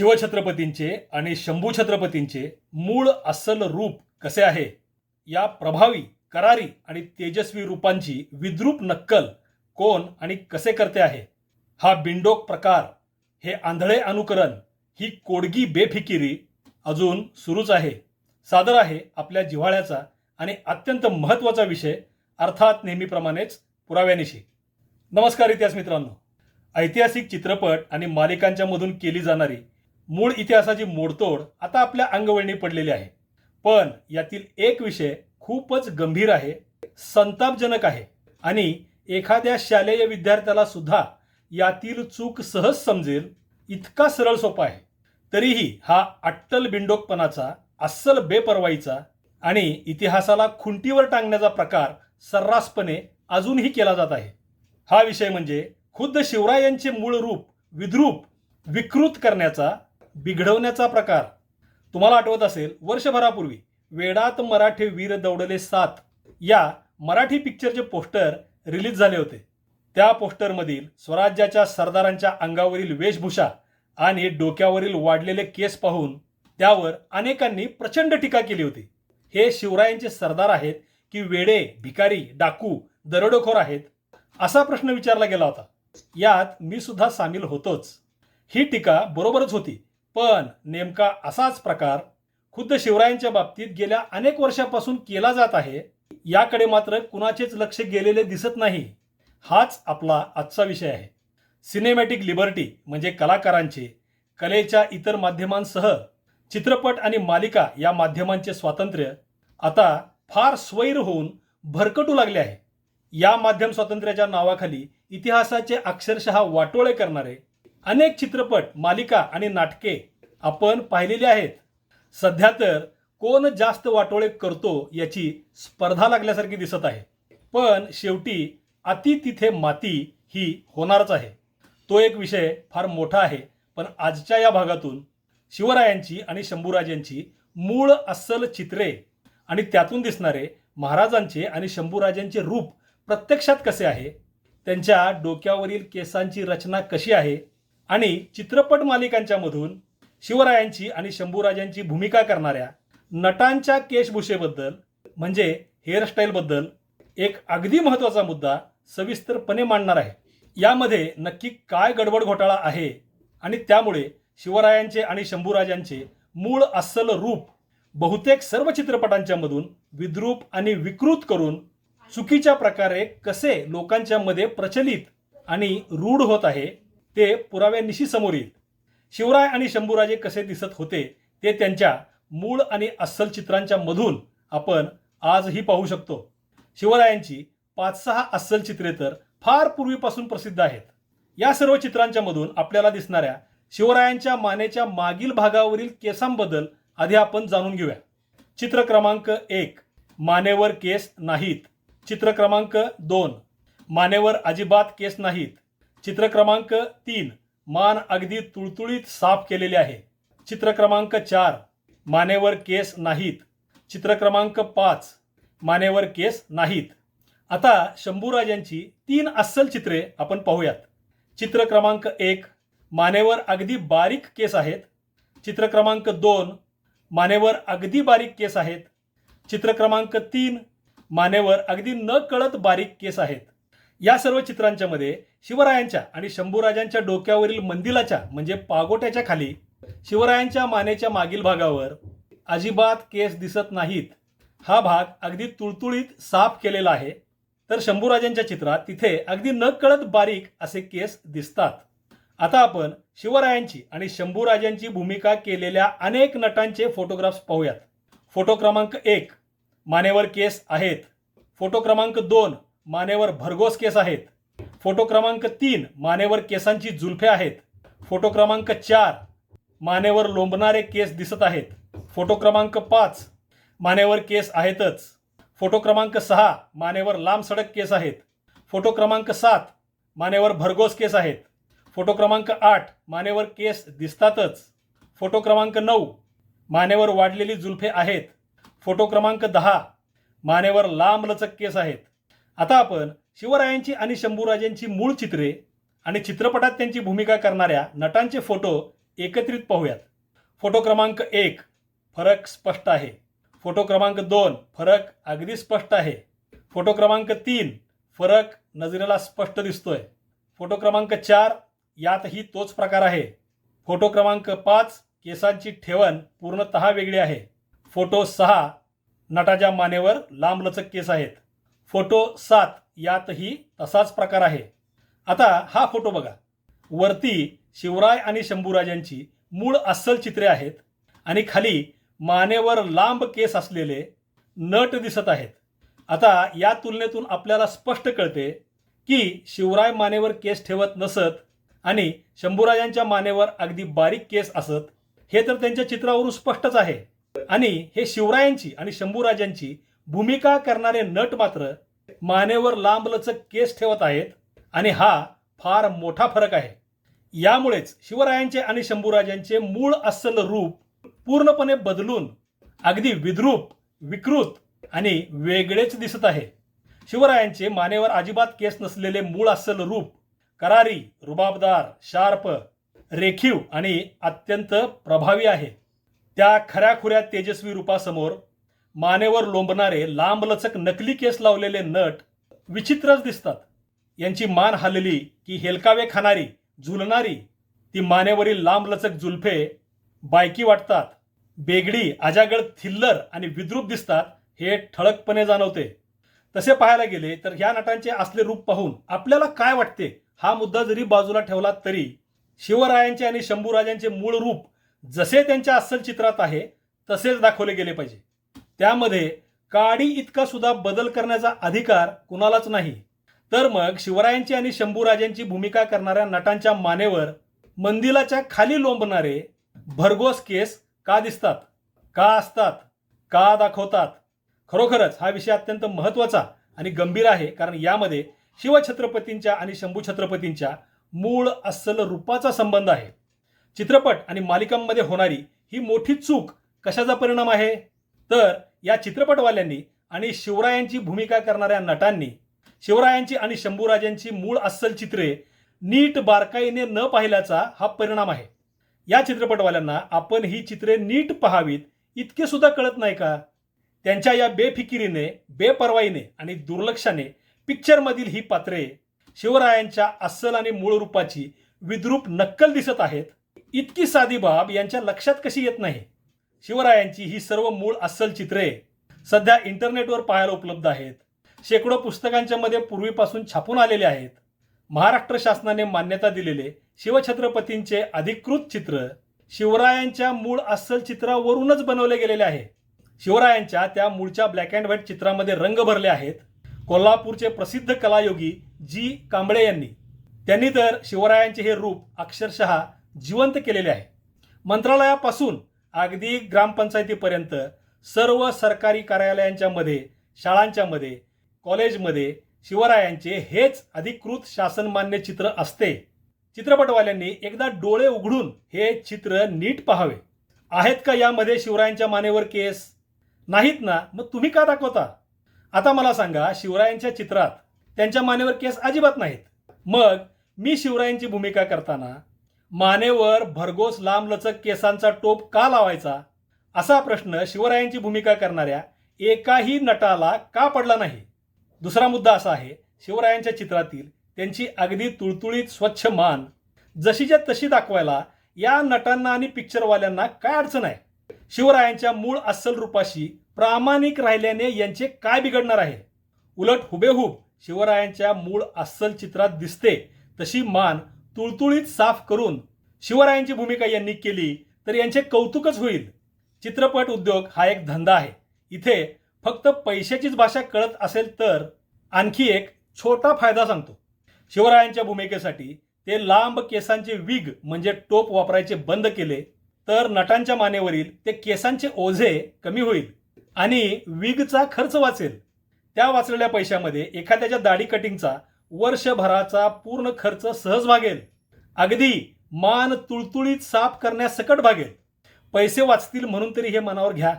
शिवछत्रपतींचे आणि शंभू छत्रपतींचे मूळ अस्सल रूप कसे आहे? या प्रभावी करारी आणि तेजस्वी रूपांची विद्रूप नक्कल कोण आणि कसे करते आहे? हा बिंडोक प्रकार हे आंधळे अनुकरण ही कोडगी बेफिकिरी अजून सुरूच आहे. सादर आहे आपल्या जिव्हाळ्याचा आणि अत्यंत महत्त्वाचा विषय अर्थात नेहमीप्रमाणेच पुराव्यानिशी. नमस्कार इतिहास मित्रांनो. ऐतिहासिक चित्रपट आणि मालिकांच्या मधून केली जाणारी मूळ इतिहासाची मोडतोड आता आपल्या अंगवळणी पडलेली आहे. पण यातील एक विषय खूपच गंभीर आहे संतापजनक आहे. आणि एखाद्या शालेय विद्यार्थ्याला सुद्धा यातील चूक सहज समजेल इतका सरळ सोपा आहे. तरीही हा अट्टल बिंडोकपणाचा अस्सल बेपर्वाईचा आणि इतिहासाला खुंटीवर टांगण्याचा प्रकार सर्रासपणे अजूनही केला जात आहे. हा विषय म्हणजे खुद्द शिवरायांचे मूळ रूप विद्रूप विकृत करण्याचा बिघडवण्याचा प्रकार. तुम्हाला आठवत असेल वर्षभरापूर्वी वेडात मराठे वीर दौडले सात या मराठी पिक्चरचे पोस्टर रिलीज झाले होते. त्या पोस्टरमधील स्वराज्याच्या सरदारांच्या अंगावरील वेशभूषा आणि डोक्यावरील वाढलेले केस पाहून त्यावर अनेकांनी प्रचंड टीका केली होती. हे शिवरायांचे सरदार आहेत की वेडे भिकारी डाकू दरोडेखोर आहेत? असा प्रश्न विचारला गेला होता. यात मी सुद्धा सामील होतोच. ही टीका बरोबरच होती. पण नेमका असाच प्रकार खुद्द शिवरायांच्या बाबतीत गेल्या अनेक वर्षापासून केला जात आहे. याकडे मात्र कुणाचेच लक्ष गेलेले दिसत नाही. हाच आपला आजचा विषय आहे. सिनेमॅटिक लिबर्टी म्हणजे कलाकारांचे कलेच्या इतर माध्यमांसह चित्रपट आणि मालिका या माध्यमांचे स्वातंत्र्य आता फार स्वैर होऊन भरकटू लागले आहे. या माध्यम स्वातंत्र्याच्या नावाखाली इतिहासाचे अक्षरशः वाटोळे करणारे अनेक चित्रपट मालिका आणि नाटके आपण पाहिलेली आहेत. सध्या तर कोण जास्त वाटोळे करतो याची स्पर्धा लागल्यासारखी दिसत आहे. पण शेवटी अति तिथे माती ही होणारच आहे. तो एक विषय फार मोठा आहे पण आजच्या या भागातून शिवरायांची आणि शंभूराजांची मूळ अस्सल चित्रे आणि त्यातून दिसणारे महाराजांचे आणि शंभूराजांचे रूप प्रत्यक्षात कसे आहे? त्यांच्या डोक्यावरील केसांची रचना कशी आहे? आणि चित्रपट मालिकांच्या मधून शिवरायांची आणि शंभूराजांची भूमिका करणाऱ्या नटांच्या केशभूषेबद्दल म्हणजे हेअरस्टाईलबद्दल एक अगदी महत्त्वाचा मुद्दा सविस्तरपणे मांडणार आहे. यामध्ये नक्की काय गडबड घोटाळा आहे आणि त्यामुळे शिवरायांचे आणि शंभूराजांचे मूळ अस्सल रूप बहुतेक सर्व चित्रपटांच्या मधून विद्रूप आणि विकृत करून चुकीच्या प्रकारे कसे लोकांच्या मध्ये प्रचलित आणि रूढ होत आहे ते पुराव्यानिशी समोर येईल. शिवराय आणि शंभूराजे कसे दिसत होते ते त्यांच्या मूळ आणि अस्सल चित्रांच्या मधून आपण आजही पाहू शकतो. शिवरायांची पाच सहा अस्सल चित्रे तर फार पूर्वीपासून प्रसिद्ध आहेत. या सर्व चित्रांच्या मधून आपल्याला दिसणाऱ्या शिवरायांच्या मानेच्या मागील भागावरील केसांबद्दल आधी आपण जाणून घेऊया. चित्र क्रमांक एक मानेवर केस नाहीत. चित्र क्रमांक दोन मानेवर अजिबात केस नाहीत. चित्र क्रमांक तीन मान अगदी तुळतुळीत साफ केलेले आहे. चित्र क्रमांक चार मानेवर केस नाहीत. चित्र क्रमांक पाच मानेवर केस नाहीत. आता शंभूराजांची तीन अस्सल चित्रे आपण पाहूयात. चित्र क्रमांक एक मानेवर अगदी बारीक केस आहेत. चित्र क्रमांक दोन मानेवर अगदी बारीक केस आहेत. चित्र क्रमांक तीन मानेवर अगदी न कळत बारीक केस आहेत. या सर्व चित्रांच्या मध्ये शिवरायांच्या आणि शंभूराजांच्या डोक्यावरील मंदिलाच्या म्हणजे पागोट्याच्या खाली शिवरायांच्या मानेच्या मागील भागावर अजिबात केस दिसत नाहीत. हा भाग अगदी तुळतुळीत साफ केलेला आहे. तर शंभूराजांच्या चित्रात तिथे अगदी न कळत बारीक असे केस दिसतात. आता आपण शिवरायांची आणि शंभूराजांची भूमिका केलेल्या अनेक नटांचे फोटोग्राफ्स पाहूयात. फोटो क्रमांक एक मानेवर केस आहेत. फोटो क्रमांक दोन मानेवर भरघोस केस आहेत. फोटो क्रमांक तीन मानेवर केसांची जुल्फे आहेत. फोटो क्रमांक चार मानेवर लोंबणारे केस दिसत आहेत. फोटो क्रमांक पाच मानेवर केस आहेतच. फोटो क्रमांक सहा मानेवर लांब सडक केस आहेत. फोटो क्रमांक सात मानेवर भरघोस केस आहेत. फोटो क्रमांक आठ मानेवर केस दिसतातच. फोटो क्रमांक नऊ मानेवर वाढलेली जुल्फे आहेत. फोटो क्रमांक दहा मानेवर लांब लचक केस आहेत. आता आपण शिवरायांची आणि शंभूराजांची मूळ चित्रे आणि चित्रपटात त्यांची भूमिका करणाऱ्या नटांचे फोटो एकत्रित पाहूयात. फोटो क्रमांक एक फरक स्पष्ट आहे. फोटो क्रमांक दोन फरक अगदी स्पष्ट आहे. फोटो क्रमांक तीन फरक नजरेला स्पष्ट दिसतोय. फोटो क्रमांक चार यातही तोच प्रकार आहे. फोटो क्रमांक पाच केसांची ठेवण पूर्णतः वेगळी आहे. फोटो सहा नटाच्या मानेवर लांबलचक केस आहेत. फोटो सात यातही तसाच प्रकार आहे. आता हा फोटो बघा. वरती शिवराय आणि शंभूराजांची मूळ अस्सल चित्रे आहेत आणि खाली मानेवर लांब केस असलेले नट दिसत आहेत. आता या तुलनेतून आपल्याला स्पष्ट कळते की शिवराय मानेवर केस ठेवत नसत आणि शंभूराजांच्या मानेवर अगदी बारीक केस असत हे तर त्यांच्या चित्रावरून स्पष्टच आहे. आणि हे शिवरायांची आणि शंभूराजांची भूमिका करणारे नट मात्र मानेवर लांबलचक केस ठेवत आहेत आणि हा फार मोठा फरक आहे. यामुळेच शिवरायांचे आणि शंभूराजांचे मूळ अस्सल रूप पूर्णपणे बदलून अगदी विद्रूप विकृत आणि वेगळेच दिसत आहे. शिवरायांचे मानेवर अजिबात केस नसलेले मूळ अस्सल रूप करारी रुबाबदार शार्प रेखीव आणि अत्यंत प्रभावी आहे. त्या खऱ्याखुऱ्या तेजस्वी रूपासमोर मानेवर लोंबणारे लांबलचक नकली केस लावलेले नट विचित्रच दिसतात. यांची मान हलली की हेलकावे खाणारी झुलणारी ती मानेवरील लांबलचक जुल्फे बायकी वाटतात. बेगडी अजागळ थिल्लर आणि विद्रूप दिसतात हे ठळकपणे जाणवते. तसे पाहायला गेले तर ह्या नटांचे असले रूप पाहून आपल्याला काय वाटते? हा मुद्दा जरी बाजूला ठेवला तरी शिवरायांचे आणि शंभूराजांचे मूळ रूप जसे त्यांच्या अस्सल चित्रात आहे तसेच दाखवले गेले पाहिजे. त्यामध्ये काडी इतका सुद्धा बदल करण्याचा अधिकार कुणालाच नाही. तर मग शिवरायांची आणि शंभूराजांची भूमिका करणाऱ्या नटांच्या मानेवर मंदिराच्या खाली लोंबणारे भरघोस केस का दिसतात? का असतात? का दाखवतात? खरोखरच हा विषय अत्यंत महत्त्वाचा आणि गंभीर आहे कारण यामध्ये शिवछत्रपतींच्या आणि शंभू छत्रपतींच्या मूळ अस्सल रूपाचा संबंध आहे. चित्रपट आणि मालिकांमध्ये होणारी ही मोठी चूक कशाचा परिणाम आहे? तर या चित्रपटवाल्यांनी आणि शिवरायांची भूमिका करणाऱ्या नटांनी शिवरायांची आणि शंभूराजांची मूळ अस्सल चित्रे नीट बारकाईने न पाहिल्याचा हा परिणाम आहे. या चित्रपटवाल्यांना आपण ही चित्रे नीट पहावीत इतके सुद्धा कळत नाही का? त्यांच्या या बेफिकिरीने बेपर्वाईने आणि दुर्लक्षाने पिक्चरमधील ही पात्रे शिवरायांच्या अस्सल आणि मूळ रूपाची विद्रूप नक्कल दिसत आहेत. इतकी साधी बाब यांच्या लक्षात कशी येत नाही? शिवरायांची ही सर्व मूळ अस्सल चित्रे सध्या इंटरनेटवर पाहायला उपलब्ध आहेत. शेकडो पुस्तकांच्या मध्ये पूर्वीपासून छापून आलेले आहेत. महाराष्ट्र शासनाने मान्यता दिलेले शिवछत्रपतींचे अधिकृत चित्र शिवरायांच्या मूळ अस्सल चित्रावरूनच बनवले गेलेले आहे. शिवरायांच्या त्या मूळच्या ब्लॅक अँड व्हाईट चित्रामध्ये रंग भरले आहेत. कोल्हापूरचे प्रसिद्ध कलायोगी जी कांबळे यांनी. त्यांनी तर शिवरायांचे हे रूप अक्षरशः जिवंत केलेले आहे. मंत्रालयापासून अगदी ग्रामपंचायतीपर्यंत सर्व सरकारी कार्यालयांच्यामध्ये शाळांच्यामध्ये कॉलेजमध्ये शिवरायांचे हेच अधिकृत शासनमान्य चित्र असते. चित्रपटवाल्यांनी एकदा डोळे उघडून हे चित्र नीट पाहावे. आहेत का यामध्ये शिवरायांच्या मानेवर केस? नाहीत ना मग तुम्ही का दाखवता? आता मला सांगा शिवरायांच्या चित्रात त्यांच्या मानेवर केस अजिबात नाहीत. मग मी शिवरायांची भूमिका करताना मानेवर भरघोस लांबलचक केसांचा टोप का लावायचा? असा प्रश्न शिवरायांची भूमिका करणाऱ्या एकाही नटाला का पडला नाही? दुसरा मुद्दा असा आहे शिवरायांच्या चित्रातील त्यांची अगदी तुळतुळीत स्वच्छ मान. जशीच्या तशी दाखवायला या नटांना आणि पिक्चरवाल्यांना काय अडचण आहे? शिवरायांच्या मूळ अस्सल रूपाशी प्रामाणिक राहिल्याने यांचे काय बिघडणार आहे? उलट हुबेहूब शिवरायांच्या मूळ अस्सल चित्रात दिसते तशी मान तुळतुळीत साफ करून शिवरायांची भूमिका यांनी केली तर यांचे कौतुकच होईल. चित्रपट उद्योग हा एक धंदा आहे. इथे फक्त पैशाचीच भाषा कळत असेल तर आणखी एक छोटा फायदा सांगतो. शिवरायांच्या भूमिकेसाठी ते लांब केसांचे विग म्हणजे टोप वापरायचे बंद केले तर नटांच्या मानेवरील ते केसांचे ओझे कमी होईल आणि विगचा खर्च वाचेल. त्या वाचलेल्या पैशामध्ये एखाद्याच्या दाढी कटिंगचा वर्षभराचा पूर्ण खर्च सहज भागेल. अगदी मान तुळतुळीत साफ करण्यासकट भागेल. पैसे वाचतील म्हणून तरी हे मनावर घ्या.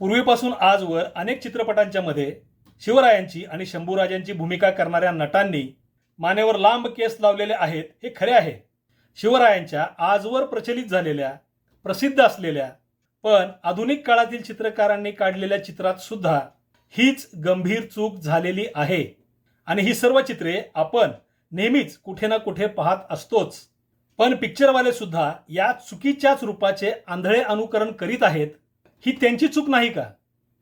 पूर्वीपासून आजवर अनेक चित्रपटांच्या मध्ये शिवरायांची आणि शंभूराजांची भूमिका करणाऱ्या नटांनी मानेवर लांब केस लावलेले आहेत हे खरे आहे. शिवरायांच्या आजवर प्रचलित झालेल्या प्रसिद्ध असलेल्या पण आधुनिक काळातील चित्रकारांनी काढलेल्या चित्रात सुद्धा हीच गंभीर चूक झालेली आहे. आणि ही सर्व चित्रे आपण नेहमीच कुठे ना कुठे पाहत असतोच. पण पिक्चरवाले सुद्धा या चुकीच्याच रूपाचे आंधळे अनुकरण करीत आहेत. ही त्यांची चूक नाही का?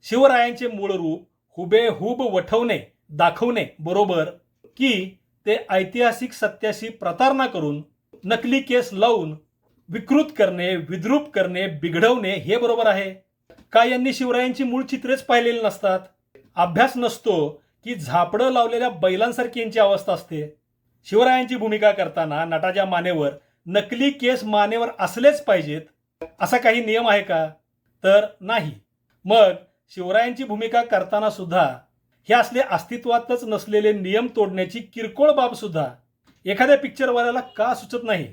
शिवरायांचे मूळ रूप हुबेहूब वठवणे दाखवणे बरोबर की ते ऐतिहासिक सत्याशी प्रतारणा करून नकली केस लावून विकृत करणे विद्रूप करणे बिघडवणे हे बरोबर आहे. का यांनी शिवरायांची मूळ चित्रेच पाहिलेली नसतात? अभ्यास नसतो की झापडं लावलेल्या बैलांसारखी यांची अवस्था असते. शिवरायांची भूमिका करताना नटाच्या मानेवर नकली केस मानेवर असलेच पाहिजेत असा काही नियम आहे का? तर नाही. मग शिवरायांची भूमिका करताना सुद्धा हे असले अस्तित्वातच नसलेले नियम तोडण्याची किरकोळ बाब सुद्धा एखाद्या पिक्चरवाल्याला का सुचत नाही?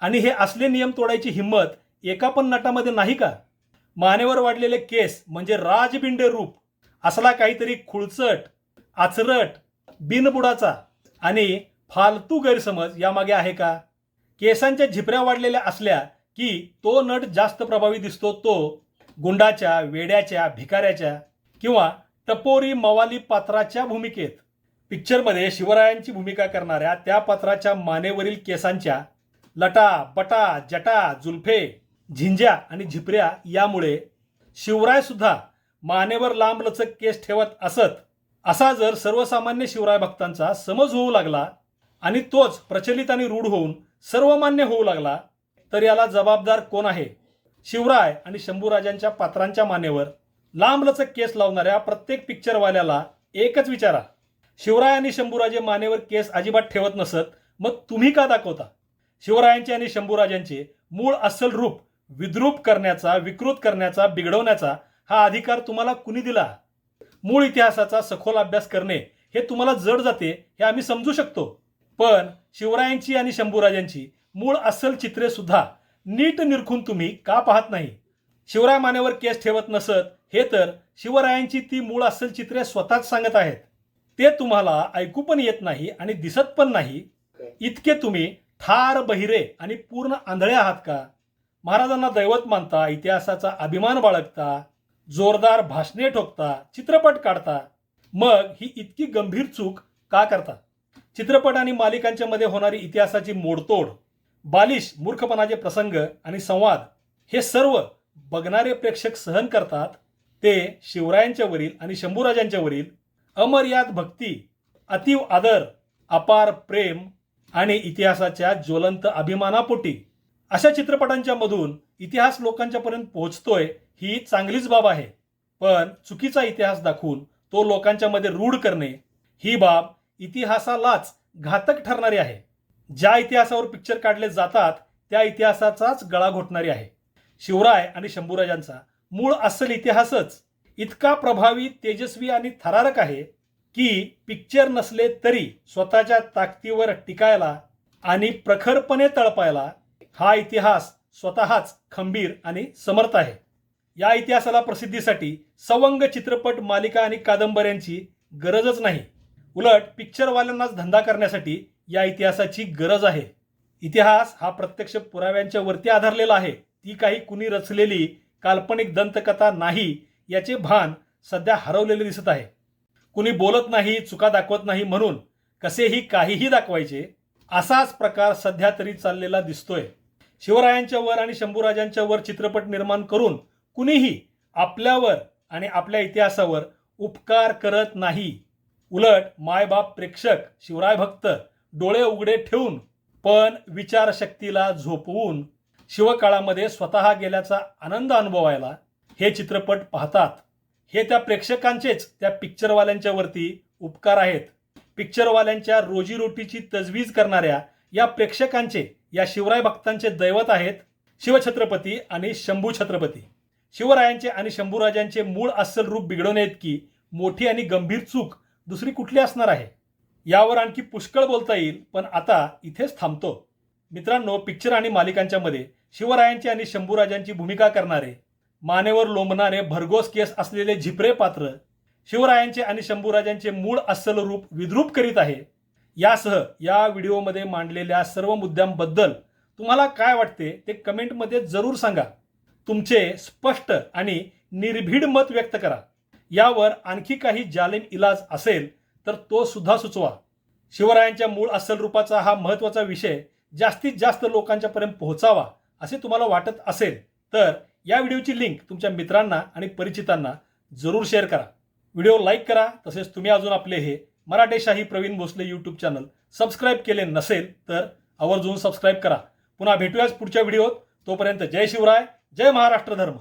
आणि हे असले नियम तोडायची हिंमत एका पण नटामध्ये नाही का? मानेवर वाढलेले केस म्हणजे राजबिंडे रूप असला काहीतरी खुळचट आचरट बिनबुडाचा आणि फालतू गैरसमज यामागे आहे का? केसांच्या झिपऱ्या वाढलेल्या असल्या की तो नट जास्त प्रभावी दिसतो तो गुंडाच्या वेड्याच्या भिकाऱ्याच्या किंवा टपोरी मवाली पात्राच्या भूमिकेत. पिक्चरमध्ये शिवरायांची भूमिका करणाऱ्या त्या पात्राच्या मानेवरील केसांच्या लटा बटा जटा जुल्फे झिंज्या आणि झिपऱ्या यामुळे शिवरायसुद्धा मानेवर लांबलचक केस ठेवत असत. असा जर सर्वसामान्य शिवराय भक्तांचा समज होऊ लागला आणि तोच प्रचलित आणि रूढ होऊन सर्वमान्य होऊ लागला तर याला जबाबदार कोण आहे? शिवराय आणि शंभूराजांच्या पात्रांच्या मानेवर लांबलचक केस लावणाऱ्या प्रत्येक पिक्चरवाल्याला एकच विचारा. शिवराय आणि शंभूराजे मानेवर केस अजिबात ठेवत नसत मग तुम्ही का दाखवता? शिवरायांचे आणि शंभूराजांचे मूळ अस्सल रूप विद्रूप करण्याचा विकृत करण्याचा बिघडवण्याचा हा अधिकार तुम्हाला कुणी दिला? मूळ इतिहासाचा सखोल अभ्यास करणे हे तुम्हाला जड जाते हे आम्ही समजू शकतो. पण शिवरायांची आणि शंभूराजांची मूळ अस्सल चित्रे सुद्धा नीट निरखून तुम्ही का पाहत नाही? शिवराय मानेवर केस ठेवत नसत हे तर शिवरायांची ती मूळ अस्सल चित्रे स्वतःच सांगत आहेत. ते तुम्हाला ऐकू पण येत नाही आणि दिसत पण नाही. इतके तुम्ही ठार बहिरे आणि पूर्ण आंधळे आहात का? महाराजांना दैवत मानता इतिहासाचा अभिमान बाळगता जोरदार भाषणे ठोकता चित्रपट काढता. मग ही इतकी गंभीर चूक का करता? चित्रपट आणि मालिकांच्या मध्ये होणारी इतिहासाची मोडतोड बालिश मूर्खपणाचे प्रसंग आणि संवाद हे सर्व बघणारे प्रेक्षक सहन करतात. ते शिवरायांच्या वरील आणि शंभूराजांच्या वरील. अमर्याद भक्ती अतीव आदर अपार प्रेम आणि इतिहासाच्या ज्वलंत अभिमानापोटी. अशा चित्रपटांच्या मधून इतिहास लोकांच्या पर्यंत पोहोचतोय ही चांगलीच बाब आहे. पण चुकीचा इतिहास दाखवून तो लोकांच्या मध्ये रूढ करणे ही बाब इतिहासालाच घातक ठरणारी आहे. ज्या इतिहासावर पिक्चर काढले जातात त्या इतिहासाचाच गळा घोटणारी आहे. शिवराय आणि शंभूराजांचा मूळ अस्सल इतिहासच इतका प्रभावी तेजस्वी आणि थरारक आहे की पिक्चर नसले तरी स्वतःच्या ताकदीवर टिकायला आणि प्रखरपणे तळपायला हा इतिहास स्वतःच खंबीर आणि समर्थ आहे. या इतिहासाला प्रसिद्धीसाठी सवंग चित्रपट मालिका आणि कादंबऱ्यांची गरजच नाही. उलट पिक्चरवाल्यांनाच धंदा करण्यासाठी या इतिहासाची गरज आहे. इतिहास हा प्रत्यक्ष पुराव्यांच्या वरती आधारलेला आहे. ती काही कुणी रचलेली काल्पनिक दंतकथा नाही याचे भान सध्या हरवलेले दिसत आहे. कुणी बोलत नाही चुका दाखवत नाही म्हणून कसेही काहीही दाखवायचे असाच प्रकार सध्या तरी चाललेला दिसतोय. शिवरायांच्या वर आणि शंभूराजांच्या वर चित्रपट निर्माण करून कुणीही आपल्यावर आणि आपल्या इतिहासावर उपकार करत नाही. उलट मायबाप प्रेक्षक शिवराय भक्त डोळे उघडे ठेवून पण विचारशक्तीला झोपवून शिवकाळामध्ये स्वतः गेल्याचा आनंद अनुभवायला हे चित्रपट पाहतात. हे त्या प्रेक्षकांचेच त्या पिक्चरवाल्यांच्या वरती उपकार आहेत. पिक्चरवाल्यांच्या रोजीरोटीची तजवीज करणाऱ्या या प्रेक्षकांचे या शिवराय भक्तांचे दैवत आहेत शिवछत्रपती आणि शंभू छत्रपती. शिवरायांचे आणि शंभूराजांचे मूळ अस्सल रूप बिघडवणे इतकी मोठी आणि गंभीर चूक दुसरी कुठली असणार आहे? यावर आणखी पुष्कळ बोलता येईल पण आता इथेच थांबतो. मित्रांनो पिक्चर आणि मालिकांच्या मध्ये शिवरायांची आणि शंभूराजांची भूमिका करणारे मानेवर लोंबणारे भरघोस केस असलेले झिपरे पात्र शिवरायांचे आणि शंभूराजांचे मूळ अस्सल रूप विद्रूप करीत आहे. यासह या व्हिडिओमध्ये मांडलेल्या सर्व मुद्द्यांबद्दल तुम्हाला काय वाटते ते कमेंटमध्ये जरूर सांगा. तुमचे स्पष्ट आणि निर्भीड मत व्यक्त करा. यावर आणखी काही जालिम इलाज असेल तर तो सुद्धा सुचवा. शिवरायांच्या मूळ अस्सल रूपाचा हा महत्त्वाचा विषय जास्तीत जास्त लोकांच्यापर्यंत पोहोचावा असे तुम्हाला वाटत असेल तर या व्हिडिओची लिंक तुमच्या मित्रांना आणि परिचितांना जरूर शेअर करा. व्हिडिओ लाईक करा तसेच तुम्ही अजून आपले हे Maratheshahi Praveen Bhosale YouTube channel subscribe केले नसेल तर आवर्जून सबस्क्राईब करा. पुन्हा भेटूयाच पुढच्या व्हिडिओत. तोपर्यंत जय शिवराय जय महाराष्ट्र धर्म.